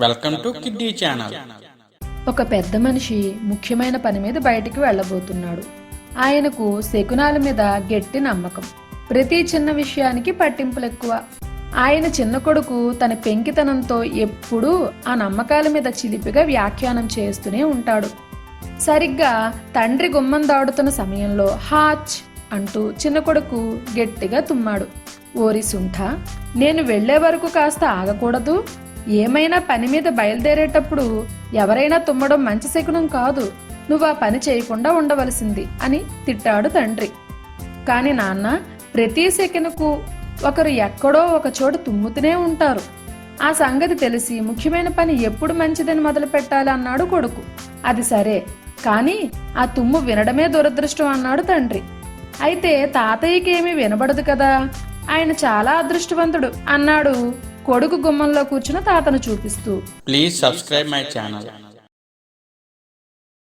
Welcome to kiddy channel ఒక పెద్ద మనిషి ముఖ్యమైన పని మీద బయటికి వెళ్ళబోతున్నాడు. ఆయనకు శకునాల మీద గట్టి నమ్మకం. ప్రతి చిన్న విషయానికి పట్టింపులు ఎక్కువ. ఆయన చిన్న కొడుకు తన పెంకితనంతో ఎప్పుడూ ఆ నమ్మకాల మీద చిలిపిగా వ్యాఖ్యానం చేస్తూనే ఉంటాడు. సరిగ్గా తండ్రి గుమ్మం దాడుతున్న సమయంలో హాచ్ అంటూ చిన్న కొడుకు గట్టిగా తుమ్మాడు. ఓరి సుంఠ నేను వెళ్ళే వరకు కాస్త ఆగకూడదు. ఏమైనా పని మీద బయలుదేరేటప్పుడు ఎవరైనా తుమ్మడం మంచి శకునం కాదు. నువ్వు ఆ పని చేయకుండా ఉండవలసింది అని తిట్టాడు తండ్రి. కాని నాన్న ప్రతి సెకనుకు ఒకరు ఎక్కడో ఒక చోట తుమ్ముతూనే ఉంటారు. ఆ సంగతి తెలిసి ముఖ్యమైన పని ఎప్పుడు మంచిదని మొదలు పెట్టాలి అన్నాడు కొడుకు. అది సరే కానీ ఆ తుమ్ము వినడమే దురదృష్టం అన్నాడు తండ్రి. అయితే తాతయ్యకేమీ వినబడదు కదా? ఆయన చాలా అదృష్టవంతుడు అన్నాడు కొడుకు గుమ్మంలో కూర్చున్న తాతను చూపిస్తూ ప్లీజ్ సబ్స్క్రైబ్ మై ఛానల్